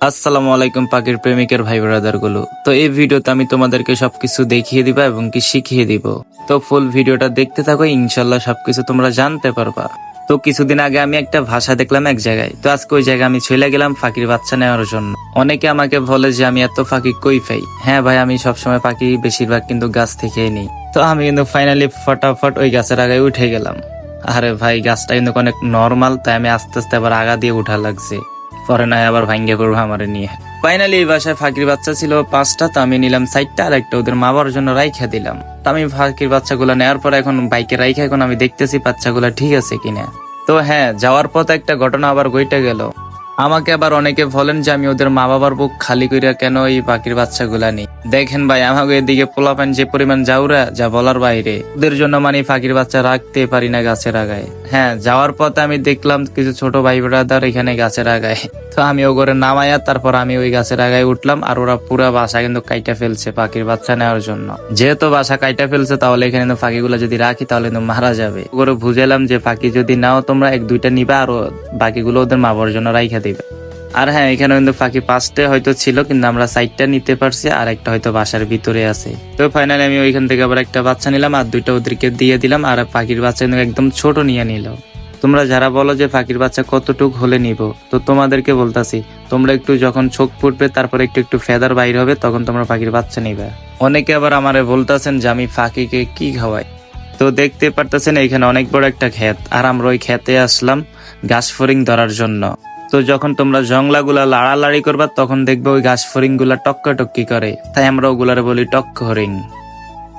আসসালামু আলাইকুম পাখির প্রেমিকের ভাই ব্রাদারগুলো তো এই ভিডিওতে আমি তোমাদেরকে সবকিছু দেখিয়ে দিবা এবং কি শিখিয়ে দিব। তো ফুল ভিডিওটা দেখতে থাকো, ইনশাল্লাহ সবকিছু তোমরা জানতে পারবা। তো কিছুদিন আগে আমি একটা ভাষা দেখলাম এক জায়গায়। তো আজকে ওই জায়গায় আমি চলে গেলাম ফাঁকির বাচ্চা নেওয়ার জন্য। অনেকে আমাকে বলে যে আমি এত ফাঁকি কই পাই? হ্যাঁ ভাই, আমি সবসময় পাখি বেশিরভাগ কিন্তু গাছ থেকেই নিই। তো আমি কিন্তু ফাইনালি ফটাফট ওই গাছের আগায় উঠে গেলাম। আরে ভাই, গাছটা কিন্তু অনেক নর্মাল তাই আমি আস্তে আস্তে আবার আগা দিয়ে উঠা লাগছে। পরে নয় আবার ভাঙ্গে পড়ব আমারে নিয়ে। ফাইনালি এই বাসায় ফাঁকির বাচ্চা ছিল পাঁচটা, তো আমি নিলাম সাইডটা আর একটা ওদের মা বাবার জন্য রাইখা দিলাম। তো আমি ফাঁকির বাচ্চাগুলো নেওয়ার পর এখন বাইকে রাইখা, এখন আমি দেখতেছি বাচ্চাগুলো ঠিক আছে কিনা। তো হ্যাঁ যাওয়ার পথে একটা ঘটনা আবার গইটা গেল। আমাকে আবার অনেকে বলেন যে আমি ওদের মা বাবার বুক খালি কইরা কেন এই পাখির বাচ্চাগুলা নিই? দেখেন ভাই, আমাকে এদিকে পোলাপান যে পরিমাণ যাওরা যা বলার বাইরে। ওদের জন্য মানে পাখির বাচ্চা রাখতে পারি না গাছের আগায়। হ্যাঁ যাওয়ার পথে আমি দেখলাম কিছু ছোট ভাই ব্রাদার এখানে গাছের আগায়। তো আমি ও করে নামাইয়া তারপর আমি ওই গাছের আগায় উঠলাম আর ওরা পুরা বাসা কিন্তু কাইটা ফেলছে পাখির বাচ্চা নেওয়ার জন্য। যেহেতু বাসা কাইটা ফেলছে, তাহলে এখানে কিন্তু পাখিগুলো যদি রাখি, তাহলে কিন্তু মারা যাবে। করে বুঝালাম যে, পাখি যদি নাও, তোমরা এক দুইটা নিবা আর বাকিগুলো ওদের মাবার জন্য রাইখা দিবে। আর হ্যাঁ এখানে কিন্তু পাখি পাঁচটা হয়তো ছিল, কিন্তু আমরা সাইডটা নিতে পারছি, আর একটা হয়তো বাসার ভিতরে আছে। তো ফাইনালি আমি ওইখান থেকে আবার একটা বাচ্চা নিলাম, আর দুইটা ওদেরকে দিয়ে দিলাম, আর পাখির বাচ্চা কিন্তু একদম ছোট নিয়ে নিল। তোমরা যারা বলো যে পাখির বাচ্চা কতটুক হলে নিব, তো তোমাদেরকে বলতাছি, তোমরা একটু যখন চোখ ফুটবে তারপর একটু একটু ফেদার বাইর হবে, তখন তোমরা পাখির বাচ্চা নিবে। অনেকে আবার আমারে বলতাছেন যে আমি পাখিকে কি খাওয়াই? তো দেখতে পারতেছেন এখানে অনেক বড় একটা ক্ষেত, আর আমরা ওই ক্ষেতে আসলাম ঘাস ফরিং ধরার জন্য। তো যখন তোমরা জংলাগুলা লাড়ালাড়ি করবা, তখন দেখবে ওই ঘাস ফরিংগুলা টক্কা টক্কি করে। তাই আমরা ওগুলারে বলি টক্ক হরিং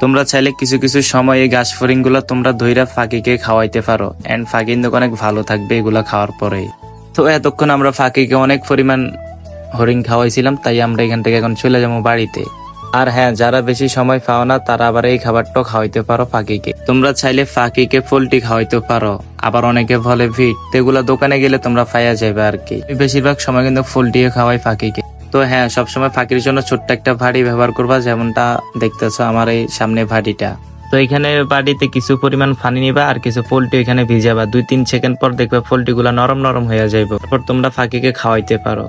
তোমরা চাইলে কিছু কিছু সময় এই ঘাস ফরিংগুলা তোমরা ধইরা ফাঁকিকে খাওয়াইতে পারো। এন্ড ফাঁকি কিন্তু অনেক ভালো থাকবে এগুলা খাওয়ার পরে। তো এতক্ষণ আমরা ফাঁকিকে অনেক পরিমাণ হরিণ খাওয়াইছিলাম, তাই আমরা এখান থেকে এখন চলে যাব বাড়িতে। আর হ্যাঁ যারা বেশি সময় পাও না, তারা আবার এই খাবারটা খাওয়াইতে পারো ফাঁকিকে। তোমরা চাইলে ফাঁকিকে পোল্ট্রি খাওয়াইতে পারো। আবার অনেকে বলে, ভিট তো এগুলা দোকানে গেলে তোমরা পাইয়া যাবে আর কি? বেশিরভাগ সময় কিন্তু পোল্ট্রি খাওয়াই ফাঁকিকে। তো হ্যাঁ সবসময় ফাঁকির জন্য ছোট্ট একটা ভাড়ি ব্যবহার করবা, যেমনটা দেখতেছো আমার এই সামনে ভাড়িটা তো এখানে বাড়িতে কিছু পরিমাণ পানি নিবা আর কিছু পোল্ট্রি এখানে ভিজাবা। দুই তিন সেকেন্ড পর দেখবে পোল্ট্রি গুলা নরম নরম হয়ে যাইব। তারপর তোমরা ফাঁকিকে খাওয়াইতে পারো।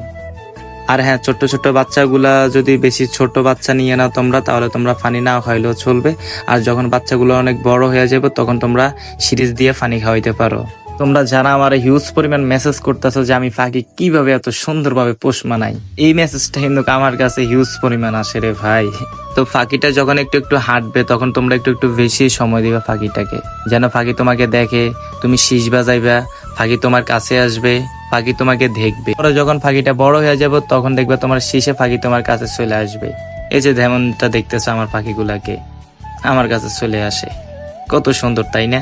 আর হ্যাঁ ছোট্ট ছোট্ট বাচ্চাগুলা যদি বেশি ছোট বাচ্চা নিয়ে নাও তোমরা, তাহলে তোমরা ফানি না খাইলেও চলবে। আর যখন বাচ্চাগুলো অনেক বড় হয়ে যাবে, তখন তোমরা সিরিজ দিয়ে ফানি খাওয়াইতে পারো। তোমরা যারা আমার হিউজ পরিমাণ মেসেজ করতেছো যে আমি পাখি কীভাবে এত সুন্দরভাবে পোষ মানাই এই মেসেজটা কিন্তু আমার কাছে হিউজ পরিমাণ আসে রে ভাই। তো পাখিটা যখন একটু একটু হাঁটবে, তখন তোমরা একটু একটু বেশি সময় দিবে পাখিটাকে যেন পাখি তোমাকে দেখে, তুমি শীষ বাজাইবা পাখি তোমার কাছে আসবে। পাখি তোমাকে দেখবে। পরে যখন পাখিটা বড় হয়ে যাবে, তখন দেখবে তোমার শীষে পাখি তোমার কাছে চলে আসবে। এই যে যেমনটা দেখতেছো আমার পাখিগুলাকে আমার কাছে চলে আসে। কত সুন্দর, তাই না?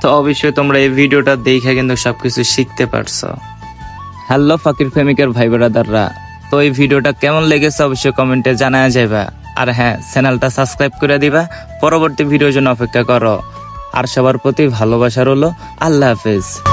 তো অবশ্যই তোমরা এই ভিডিওটা দেখে কিন্তু সবকিছু শিখতে পারছ। হ্যালো ফাকির প্রেমিকের ভাই ব্রাদাররা, তো এই ভিডিওটা কেমন লেগেছে অবশ্যই কমেন্টে জানা যাবে আর হ্যাঁ চ্যানেলটা সাবস্ক্রাইব করে দিবা। পরবর্তী ভিডিওর জন্য অপেক্ষা করো। আর সবার প্রতি ভালোবাসা রইল। আল্লাহ হাফেজ।